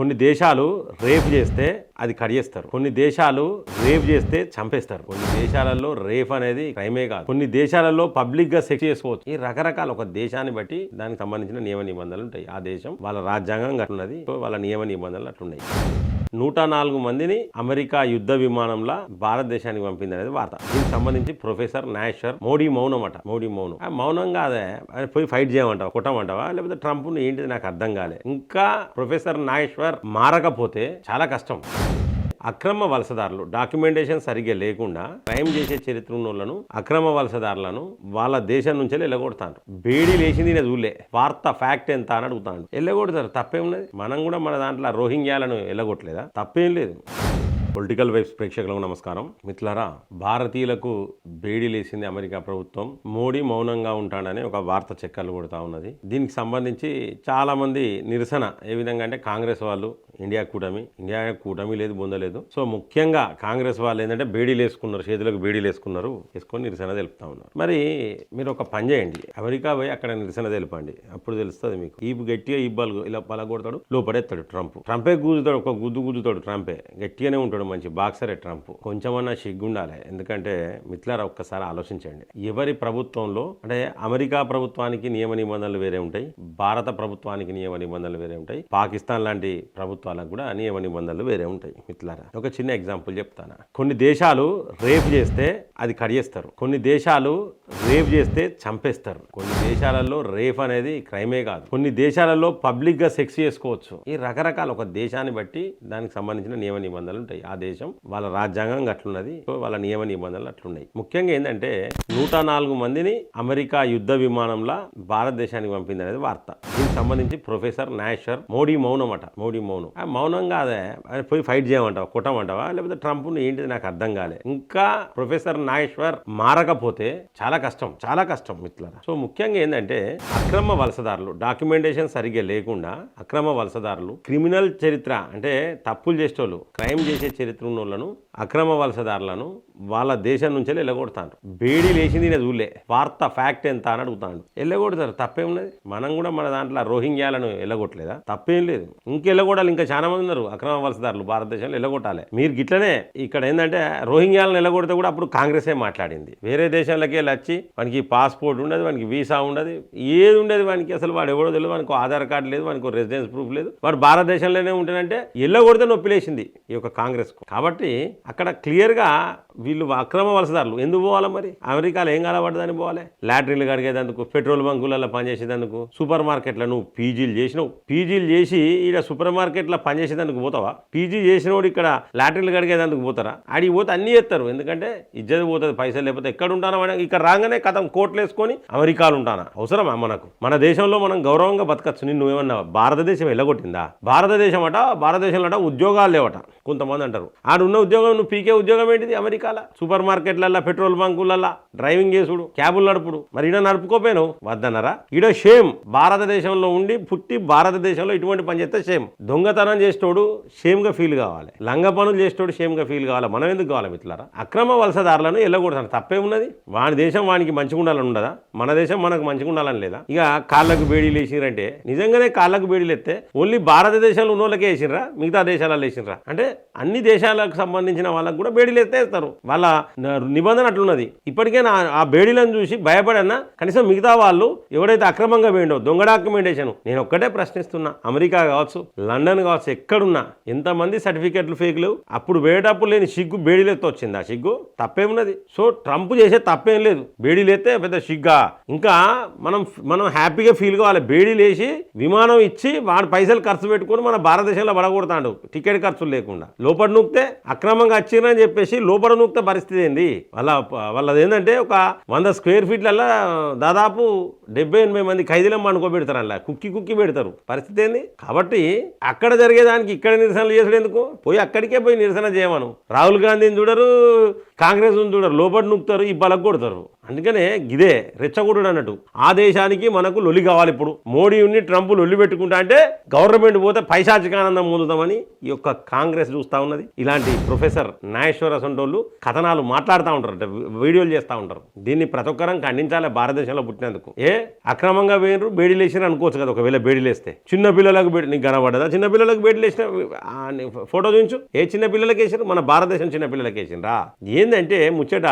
కొన్ని దేశాలు రేప్ చేస్తే అది కడియేస్తారు కొన్ని దేశాలు రేప్ చేస్తే చంపేస్తారు. కొన్ని దేశాలలో రేప్ అనేది క్రైమే కాదు. కొన్ని దేశాలలో పబ్లిక్గా సెక్స్ చేసుకోవచ్చు. ఈ రకరకాల ఒక దేశాన్ని బట్టి దానికి సంబంధించిన నియమ నిబంధనలు ఉంటాయి. ఆ దేశం వాళ్ళ రాజ్యాంగం అట్లున్నది వాళ్ళ నియమ నిబంధనలు అట్లున్నాయి. నూట నాలుగు మందిని అమెరికా యుద్ధ విమానంలో భారతదేశానికి పంపింది అనేది వార్త. దీనికి సంబంధించి ప్రొఫెసర్ నాగేశ్వర్ మోడీ మౌనం అట మోడీ మౌనం. ఆ మౌనం కాదే అది పోయి ఫైట్ చేయమంటావా కొట్టమంటావా లేకపోతే ట్రంప్ ఏంటిది నాకు అర్థం కాలే. ఇంకా ప్రొఫెసర్ నాగేశ్వర్ మారకపోతే చాలా కష్టం. అక్రమ వలసదారులు డాక్యుమెంటేషన్ సరిగ్గా లేకుండా క్రైమ్ చేసే చరిత్ర ఉన్న వాళ్ళను అక్రమ వలసదారులను వాళ్ళ దేశం నుంచే వెళ్ళగొడతాను బేడీ లేచింది నేను చూడలే వార్త ఫ్యాక్ట్ ఎంత అని అడుగుతాను వెళ్ళగొడతారు తప్పేమున్నది మనం కూడా మన దాంట్లో రోహింగ్యాలను వెళ్ళగొట్టలేదా? తప్పేం లేదు. పొలిటికల్ వైబ్స్ ప్రేక్షకులకు నమస్కారం. మిత్రులారా భారతీయులకు బేడీ లేసింది అమెరికా ప్రభుత్వం. మోడీ మౌనంగా ఉంటాడని ఒక వార్త చెక్కలు కొడుతూ ఉన్నది. దీనికి సంబంధించి చాలామంది నిరసన ఏ విధంగా అంటే కాంగ్రెస్ వాళ్ళు ఇండియా కూటమి ఇండియా కూటమి లేదు పొందలేదు సో ముఖ్యంగా కాంగ్రెస్ వాళ్ళు ఏంటంటే బేడీలు వేసుకున్నారు చేతులకు బేడీలు వేసుకున్నారు వేసుకొని నిరసన తెలుపుతా ఉన్నారు. మరి మీరు ఒక పని చేయండి. అమెరికా పోయి అక్కడ నిరసన తెలిపండి. అప్పుడు తెలుస్తుంది మీకు. ఈ గట్టిగా ఈ బల్గు ఇలా పలగొడతాడు లోపడేస్తాడు ట్రంప్. ట్రంపే గుద్దుతాడు ఒక గుద్దు గుద్దుతాడు ట్రంపే. గట్టిగానే ఉంటాడు మంచి బాక్సరే ట్రంప్. కొంచెమన్నా సిగ్గుండాలి ఎందుకంటే మిత్లారా ఒక్కసారి ఆలోచించండి. ఎవరి ప్రభుత్వంలో అంటే అమెరికా ప్రభుత్వానికి నియమ నిబంధనలు వేరే ఉంటాయి భారత ప్రభుత్వానికి నియమ నిబంధనలు వేరే ఉంటాయి పాకిస్తాన్ లాంటి ప్రభుత్వం ప్రభుత్వాలకు కూడా నియమ నిబంధనలు వేరే ఉంటాయి మిత్రులారా. ఒక చిన్న ఎగ్జాంపుల్ చెప్తాను. కొన్ని దేశాలు రేప్ చేస్తే అది కడియేస్తారు కొన్ని దేశాలు రేప్ చేస్తే చంపేస్తారు. కొన్ని దేశాలలో రేప్ అనేది క్రైమే కాదు. కొన్ని దేశాలలో పబ్లిక్గా సెక్స్ చేసుకోవచ్చు. ఈ రకరకాల ఒక దేశాన్ని బట్టి దానికి సంబంధించిన నియమ నిబంధనలు ఉంటాయి. ఆ దేశం వాళ్ళ రాజ్యాంగం అట్లున్నది వాళ్ళ నియమ నిబంధనలు అట్లున్నాయి. ముఖ్యంగా ఏంటంటే నూట నాలుగు మందిని అమెరికా యుద్ధ విమానంలో భారతదేశానికి పంపింది అనేది వార్త. దీనికి సంబంధించి ప్రొఫెసర్ నాషర్ మోడీ మౌనం అట మోడీ మౌనం. మౌనంగా అదే కాదే. అది పోయి ఫైట్ చేయమంటావా? కొట్టమంటావా? లేకపోతే ట్రంప్ ఏంటిది నాకు అర్థం కాలే. ఇంకా ప్రొఫెసర్ నాగేశ్వర్ మారకపోతే చాలా కష్టం చాలా కష్టం మిత్రులారా. సో ముఖ్యంగా ఏంటంటే అక్రమ వలసదారులు డాక్యుమెంటేషన్ సరిగ్గా లేకుండా అక్రమ వలసదారులు క్రిమినల్ చరిత్ర అంటే తప్పులు చేసేటోళ్ళు క్రైమ్ చేసే చరిత్ర ఉన్న వాళ్ళను అక్రమ వలసదారులను వాళ్ళ దేశం నుంచే వెళ్ళగొడతాను బేడీ లేచింది నేను చూడలే. వార్త ఫ్యాక్ట్ ఎంత అని అడుగుతాను వెళ్ళగొడతారు తప్పేమున్నది? మనం కూడా మన దాంట్లో రోహింగ్యాలను వెళ్ళగొట్టలేదా? తప్పేం లేదు. ఇంకెళ్ళగొట్టాలి ఇంకా చాలా మంది ఉన్నారు అక్రమ వలసదారులు భారతదేశంలో వెళ్ళగొట్టాలి. మీరు గిట్లనే ఇక్కడ ఏంటంటే రోహింగ్యాలను వెళ్ళగొడితే కూడా అప్పుడు కాంగ్రెసే మాట్లాడింది. వేరే దేశాలకి వెళ్ళి వచ్చి వానికి పాస్పోర్ట్ ఉండదు వానికి వీసా ఉండదు ఏది ఉండదు వానికి. అసలు వాడు ఎవడో తెలియదు వానికి ఆధార్ కార్డు లేదు వానికి రెసిడెన్స్ ప్రూఫ్ లేదు. వాడు భారతదేశంలోనే ఉంటాడంటే వెళ్ళగొడితే నొప్పి లేచింది ఈ యొక్క కాంగ్రెస్ కాబట్టి అక్కడ క్లియర్గా వీళ్ళు అక్రమ వలసదారులు. ఎందుకు పోవాలి మరి? అమెరికాలో ఏం కలబడ్డదని పోవాలి? లాటరీలు కడిగేదందుకు పెట్రోల్ బంకులలో పనిచేసేదందుకు సూపర్ మార్కెట్లో నువ్వు పీజీలు చేసినావు. పీజీలు చేసి ఇక్కడ సూపర్ మార్కెట్లో పనిచేసేందుకు పోతావా? పీజీ చేసినోడు ఇక్కడ లాటరీలు కడిగేందుకు పోతారా? ఆడికి పోతే అన్నీ చేస్తారు. ఎందుకంటే ఇజ్జత పోతుంది పైసలు లేకపోతే ఎక్కడ ఉంటానా ఇక్కడ రాగానే కథం కోట్లు వేసుకొని అమెరికాలో ఉంటానా? అవసరమా మనకు? మన దేశంలో మనం గౌరవంగా బతకచ్చు. నిన్ను ఏమన్నా భారతదేశం వెళ్ళగొట్టిందా భారతదేశం అట భారతదేశంలో అట ఉద్యోగాలు లేవట కొంతమంది అంటారు. ఆడున్న ఉద్యోగం నువ్వు పీకే ఉద్యోగం ఏంటిది అమెరికాలో? సూపర్ మార్కెట్లల్లో పెట్రోల్ బంకులల్లో డ్రైవింగ్ చేసుడు క్యాబులు నడుపుడు. మరి ఈడ నడుపుకోపోయాను వద్దన్నారా? ఈడ షేమ్ భారతదేశంలో ఉండి పుట్టి భారతదేశంలో ఇటువంటి పని చేస్తే షేమ్ దొంగతనం చేసేటోడు షేమ్గా ఫీల్ కావాలి. లంగ పనులు చేసేటోడు షేమ్గా ఫీల్ కావాలి. మనం ఎందుకు కావాలి మిత్రులారా? అక్రమ వలసదారులను వెళ్ళకూడదు తప్పే ఉన్నది? వాని దేశం వానికి మంచిగా ఉండాలని ఉండదా? మన దేశం మనకు మంచిగా ఉండాలని లేదా? ఇక కాళ్ళకు బేడీలు వేసిరంటే నిజంగానే కాళ్ళకు బేడీలు ఎత్తే ఓన్లీ భారతదేశంలో ఉన్న వాళ్ళకే వేసిర్రా? మిగతా దేశాలలో వేసిర్రా? అంటే అన్ని దేశాలకు సంబంధించిన వాళ్ళకు కూడా బేడీలు ఎత్తేస్తారు. వాళ్ళ నిబంధన అట్లున్నది. ఇప్పటికే నా ఆ బేడీలను చూసి భయపడన్నా కనీసం మిగతా వాళ్ళు ఎవడైతే అక్రమంగా వేయండో దొంగ డాక్యుమెంటేషన్ నేను ఒక్కటే ప్రశ్నిస్తున్నా. అమెరికా కావచ్చు లండన్ కావచ్చు ఎక్కడున్నా ఎంతమంది సర్టిఫికెట్లు ఫేక్లు? అప్పుడు వేయటప్పుడు లేని సిగ్గు బేడీలతో వచ్చింది. ఆ సిగ్గు తప్పేమున్నది? సో ట్రంప్ చేసే తప్పేం లేదు. బేడీలు ఎత్తే పెద్ద సిగ్గా. ఇంకా మనం మనం హ్యాపీగా ఫీల్ కావాలి. బేడీలు వేసి విమానం ఇచ్చి వాడు పైసలు ఖర్చు పెట్టుకొని మన భారతదేశంలో పడగొడతాడు. టికెట్ ఖర్చులు లేకుండా. లోపల నూకితే అక్రమంగా వచ్చిరని చెప్పేసి లోపల నూకితే పరిస్థితి ఏంది? వాళ్ళ వాళ్ళది ఏంటంటే ఒక వంద స్క్వేర్ ఫీట్లలో దాదాపు డెబ్బై ఎనభై మంది ఖైదీలమ్మ అనుకోబెడతారు అలా కుక్కి కుక్కి పెడతారు. పరిస్థితి ఏంది? కాబట్టి అక్కడ జరిగేదానికి ఇక్కడ నిరసనలు చేసుడు ఎందుకు? పోయి అక్కడికే పోయి నిరసన చేయమను. రాహుల్ గాంధీని చూడరు కాంగ్రెస్ చూడరు లోపల నూకుతారు ఈ బలకు కొడతారు అందుకనే గిదే రెచ్చగొడు అన్నట్టు. ఆ దేశానికి మనకు లొలి కావాలి ఇప్పుడు. మోడీ ఉన్ని ట్రంప్ లొల్లి పెట్టుకుంటా అంటే గవర్నమెంట్ పోతే పైశాచికానందం పొందుతామని ఈ యొక్క కాంగ్రెస్ చూస్తా ఉన్నది. ఇలాంటి ప్రొఫెసర్ నాగేశ్వర సొంటోళ్ళు కథనాలు మాట్లాడుతూ ఉంటారు అంటే వీడియోలు చేస్తూ ఉంటారు. దీన్ని ప్రతి ఒక్కరం ఖండించాలి భారతదేశంలో పుట్టినందుకు. ఏ? అక్రమంగా వేరు బేడీలేసిన అనుకోవచ్చు కదా ఒకవేళ బేడీలేస్తే చిన్న పిల్లలకు బేడి నీకు కనబడదా? చిన్న పిల్లలకు బేడీలేసిన ఫోటో చూపించు. ఏ చిన్న పిల్లలకి వేసారు మన భారతదేశం చిన్న పిల్లలకి వేసిండ్రా ఏంటంటే ముచ్చట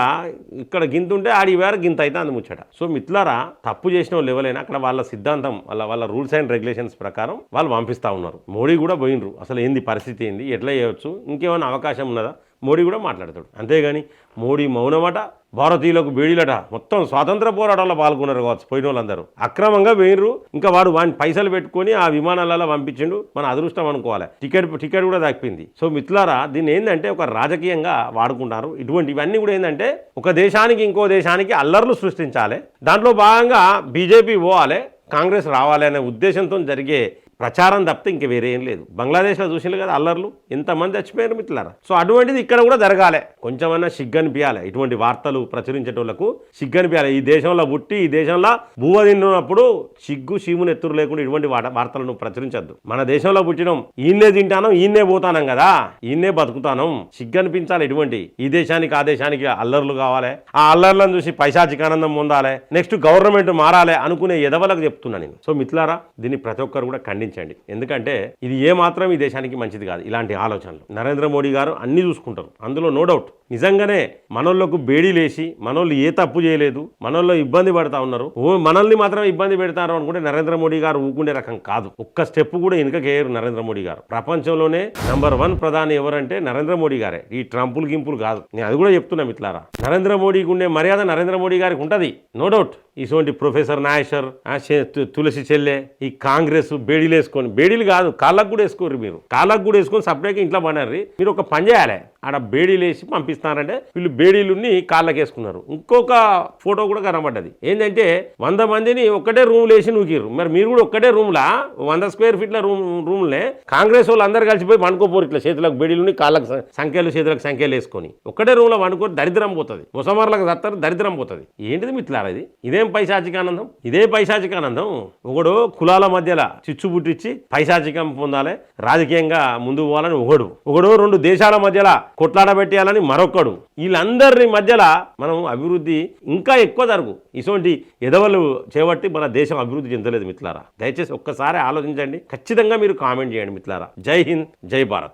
ఇక్కడ గింతుంటే ఆడి గారు గింత అయితే అంది ముచ్చట. సో మిత్లారా తప్పు చేసిన వాళ్ళు ఎవరైనా అక్కడ వాళ్ళ సిద్ధాంతం వాళ్ళ వాళ్ళ రూల్స్ అండ్ రెగ్యులేషన్స్ ప్రకారం వాళ్ళు పంపిస్తా ఉన్నారు. మోడీ కూడా పోయినరు అసలు ఏంది పరిస్థితి ఏంది? ఎట్లా చేయవచ్చు ఇంకేమైనా అవకాశం ఉన్నదా? మోడీ కూడా మాట్లాడతాడు. అంతేగాని మోడీ మౌనమట భారతీయులకు బేడీలట మొత్తం స్వాతంత్ర పోరాటంలో పాల్గొన్నారు కావచ్చు పోయిన వాళ్ళందరూ అక్రమంగా వేయరు ఇంకా వాడు వాడిని పైసలు పెట్టుకొని ఆ విమానాలలో పంపించిండు. మన అదృష్టం అనుకోవాలి. టికెట్ టికెట్ కూడా దక్కింది. సో మిత్రులారా దీన్ని ఏంటంటే ఒక రాజకీయంగా వాడుకుంటారు. ఇటువంటి ఇవన్నీ కూడా ఏంటంటే ఒక దేశానికి ఇంకో దేశానికి అల్లర్లు సృష్టించాలి. దాంట్లో భాగంగా బీజేపీ పోవాలి. కాంగ్రెస్ రావాలి అనే ఉద్దేశంతో జరిగే ప్రచారం తప్పితే ఇంక వేరే ఏం లేదు. బంగ్లాదేశ్లో చూసినారు కదా అల్లర్లు? ఇంతమంది చచ్చిపోయారు మిత్రులారా? సో అటువంటిది ఇక్కడ కూడా జరగాలి. కొంచెమన్నా సిగ్గనిపించాలి ఇటువంటి వార్తలు ప్రచురించేటోళ్ళకు సిగ్గనిపించాలి ఈ దేశంలో పుట్టి ఈ దేశంలో భూవ తిన్నప్పుడు సిగ్గు సీమును ఎత్తురు లేకుండా ఇటువంటి వార్తలను ప్రచురించద్దు. మన దేశంలో పుట్టినాం ఈయన్నే తింటానం ఈయన్నే పోతానం కదా? ఈయన్నే బతుకుతానం. సిగ్గనిపించాలి ఇటువంటి. ఈ దేశానికి ఆ దేశానికి అల్లర్లు కావాలి. ఆ అల్లర్లను చూసి పైశాచికానందం పొందాలి. నెక్స్ట్ గవర్నమెంట్ మారాలి అనుకునే ఎదవలకు చెప్తున్నా నేను. సో మిత్రులారా దీన్ని ప్రతి ఒక్కరు కూడా ఖండించండి ఎందుకంటే ఇది ఏ మాత్రం ఈ దేశానికి మంచిది కాదు ఇలాంటి ఆలోచనలు. నరేంద్ర మోడీ గారు అన్ని చూసుకుంటారు. అందులో నో డౌట్. నిజంగానే మనోళ్ళకు బేడీలేసి మనోళ్ళు ఏ తప్పు చేయలేదు మనోళ్ళు ఇబ్బంది పడతా ఉన్నారు. ఓ మనల్ని మాత్రం ఇబ్బంది పెడతారు అనుకుంటే నరేంద్ర మోడీ గారు ఊకుండే రకం కాదు. ఒక్క స్టెప్ కూడా వెనుకకేయరు నరేంద్ర మోడీ గారు. ప్రపంచంలోనే నంబర్ వన్ ప్రధాని ఎవరంటే నరేంద్ర మోడీ గారే. ఈ ట్రంపులు గింపులు కాదు. నేను అది కూడా చెప్తున్నా మిత్రులారా. నరేంద్ర మోడీకి ఉండే మర్యాద నరేంద్ర మోడీ గారికి ఉంటుంది. No doubt. ఇటువంటి ప్రొఫెసర్ నాగేశ్వర్ తు- తులసి చెల్లె ఈ కాంగ్రెస్ బేడీలు వేసుకొని బేడీలు కాదు కాళ్ళకు కూడా వేసుకోరు మీరు. కాళ్ళకు కూడా వేసుకొని సపరేట్గా ఇంట్లో పడారు మీరు ఒక పని చేయాలి. ఆడ బేడీలు వేసి పంపిస్తారంటే వీళ్ళు బేడీలుని కాళ్ళకి వేసుకున్నారు. ఇంకొక ఫోటో కూడా కనబడ్డది. ఏంటంటే వంద మందిని ఒక్కటే రూమ్లు వేసి నూకిరు మరి మీరు కూడా ఒక్కటే రూమ్లా? వంద స్క్వేర్ ఫీట్ల రూమ్ రూమ్లే? కాంగ్రెస్ వాళ్ళు అందరు కలిసిపోయి పండుకోపోరు ఇట్లా చేతులకు బేడీలుని కాళ్ళకు సంఖ్యలు చేతులకు సంఖ్యలు వేసుకొని. ఒక్కటే రూమ్లో పండుకొని దరిద్రం పోతుంది. ముసమర్లకు దత్తారు దరిద్రం పోతుంది. ఏంటిది మిత్రులారా ఇది? ఇదేం పైశాచికానందం? ఇదే పైశాచికానందం. ఒకడు కులాల మధ్యలో చిచ్చు పుట్టించి పైశాచికం పొందాలి. రాజకీయంగా ముందు పోవాలని ఒకడు. ఒకడు రెండు దేశాల మధ్యలో కొట్లాడబెట్టేయాలని మరొకడు వీళ్ళందరి మధ్యలో మనం అభివృద్ధి ఇంకా ఎక్కువ జరుగు. ఇటువంటి ఎదవలు చేపట్టి మన దేశం అభివృద్ధి చెందలేదు మిత్రులారా. దయచేసి ఒక్కసారి ఆలోచించండి. ఖచ్చితంగా మీరు కామెంట్ చేయండి మిత్రులారా. జై హింద్ జై భారత్.